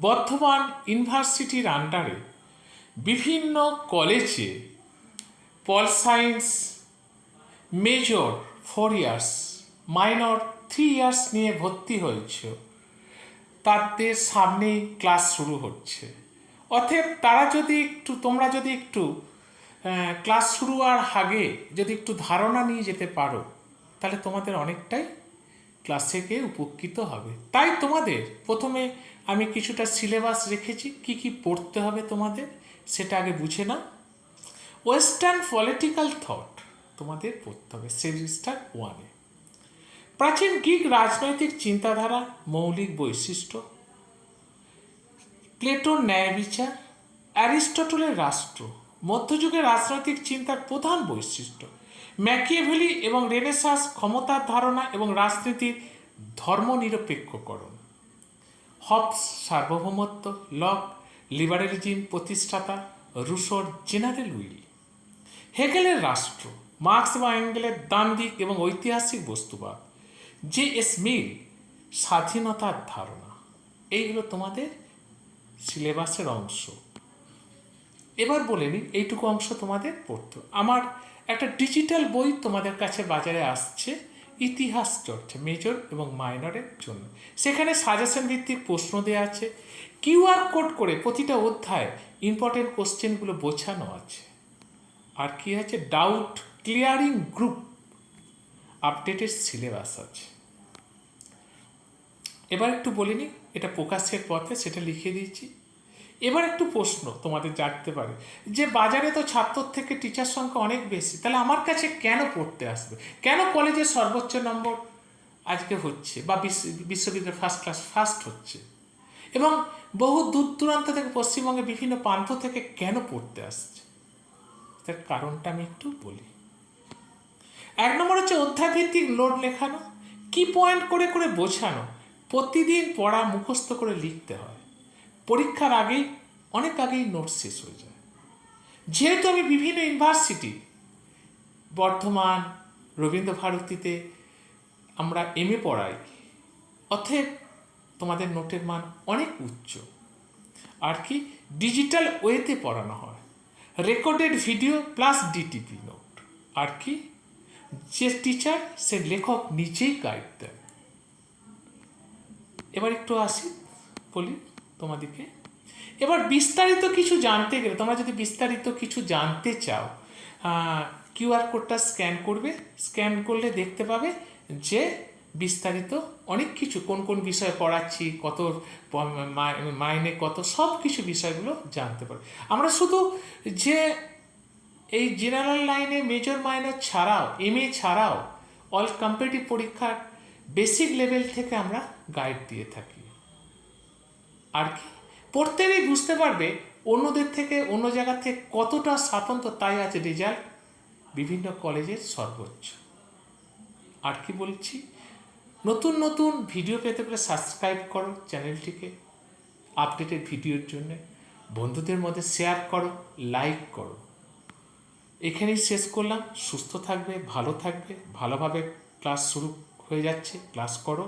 বর্ধমান ইউনিভার্সিটির আন্ডারে বিভিন্ন কলেজে pol science major four years minor three years নিয়ে ভর্তি হয়েছে। তাদের সামনেই ক্লাস শুরু হচ্ছে। অতএব তারা যদি একটু, তোমরা যদি একটু ক্লাস শুরু আর আগে যদি একটু ধারণা নিয়ে যেতে পারো, তাহলে তোমাদের অনেকটাই ক্লাসে গিয়ে উপকৃত হবে। তাই তোমাদের প্রথমে আমি কিছুটা সিলেবাস রেখেছি। কি কি পড়তে হবে তোমাদের সেটা আগে বুঝে নাও। ওয়েস্টার্ন পলিটিক্যাল থট তোমাদের পড়তে হবে সেমিস্টার ওয়ানে প্রাচীন গ্রিক রাজনৈতিক চিন্তাধারা, মৌলিক বৈশিষ্ট্য প্লেটোর ন্যায় বিচার, অ্যারিস্টটলের রাষ্ট্র, মধ্যযুগের রাজনৈতিক চিন্তার প্রধান বৈশিষ্ট্য। ম্যাকিয়েভেলি এবং রেনেসাস ক্ষমতার ধারণা এবং রাজনীতির ধর্মনিরপেক্ষকরণ। হবস সার্বভৌমত্ব, লক, লিবারেলিজম প্রতিষ্ঠাতা রুশোর জেনারেল উইল। হেগেলের রাষ্ট্র, মার্কস বা অ্যাঙ্গেলের দান্দিক এবং ঐতিহাসিক বস্তুবাদ, জে এস মিল, স্বাধীনতার ধারণা। এইগুলো তোমাদের সিলেবাসের অংশ। এবার বলে নিই, এইটুকু অংশ তোমাদের পড়তো। আমার একটা ডিজিটাল বই তোমাদের কাছে বাজারে আসছে, ইতিহাস চর্চা মেজর এবং মাইনরের জন্য। সেখানে সাজেশন ভিত্তিক প্রশ্ন দেওয়া আছে কিউআর কোড করে প্রতিটা অধ্যায় ইম্পর্টেন্ট কোশ্চেনগুলো বোঝানো আছে। আর কি আছে? Doubt clearing group updated syllabus আছে। এবার একটু বলে নিই, এটা প্রকাশের পথে, সেটা লিখে দিয়েছি। এবার একটু প্রশ্ন তোমাদের জানতে পারে। যে বাজারে তো ছাত্রর থেকে টিচার সংখ্যা অনেক বেশি, তাহলে আমার কাছে কেন পড়তে আসবে? কেন কলেজে সর্বোচ্চ নম্বর আজকে হচ্ছে বা বিশ্ব- বিশ্ববিদ্যালয় ফার্স্ট ক্লাস ফার্স্ট হচ্ছে? এবং বহু দূর দূরান্ত থেকে, পশ্চিমবঙ্গে বিভিন্ন প্রান্ত থেকে কেন পড়তে আসছে? তার কারণটা আমি একটু বলি। এক নম্বর হচ্ছে অধ্যায়ভিত্তিক লোড লেখানো, কি পয়েন্ট করে করে বোঝানো, প্রতিদিন পড়া মুখস্থ করে লিখতে হয়। পরীক্ষার আগেই অনেক আগেই নোট শেষ হয়ে যায়। যেহেতু আমি বিভিন্ন ইউনিভার্সিটি বর্ধমান রবীন্দ্র ভারতীতে আমরা এম এ পড়াই, অতএব তোমাদের নোটের মান অনেক উচ্চ। আর কি ডিজিটাল ওয়েতে পড়ানো হয়। Recorded video plus DTP note আর কি, যে টিচার সে লেখক নিজেই গাইড দেন। এবার একটু আসি, বলি। তোমাদেরকে। এবার বিস্তারিত কিছু জানতে গেলে, তোমরা যদি বিস্তারিত কিছু জানতে চাও কিউআর কোডটা স্ক্যান করবে। স্ক্যান করলে দেখতে পাবে যে বিস্তারিত অনেক কিছু, কোন কোন বিষয়ে পড়াচ্ছি, কত মাইনে কত, সব কিছু বিষয়গুলো জানতে পারবে। আমরা শুধু যে এই জেনারেল লাইনে মেজর মাইনর ছাড়াও এম এ ছাড়াও অল কম্পিটিভ পরীক্ষার বেসিক লেভেল থেকে আমরা গাইড দিয়ে থাকি। আর কি পড়তেই বুঝতে পারবে অন্যদের থেকে, অন্য জায়গা থেকে কতটা স্বাতন্ত্র তাই আছে রেজাল্ট বিভিন্ন কলেজের সর্বোচ্চ। আর কি বলছি? নতুন নতুন ভিডিও পেতে পেলে সাবস্ক্রাইব করো চ্যানেলটিকে, আপডেটেড ভিডিওর জন্য। বন্ধুদের মধ্যে শেয়ার করো, লাইক করো। এখানেই শেষ করলাম। সুস্থ থাকবে, ভালো থাকবে, ভালোভাবে ক্লাস শুরু হয়ে যাচ্ছে, ক্লাস করো।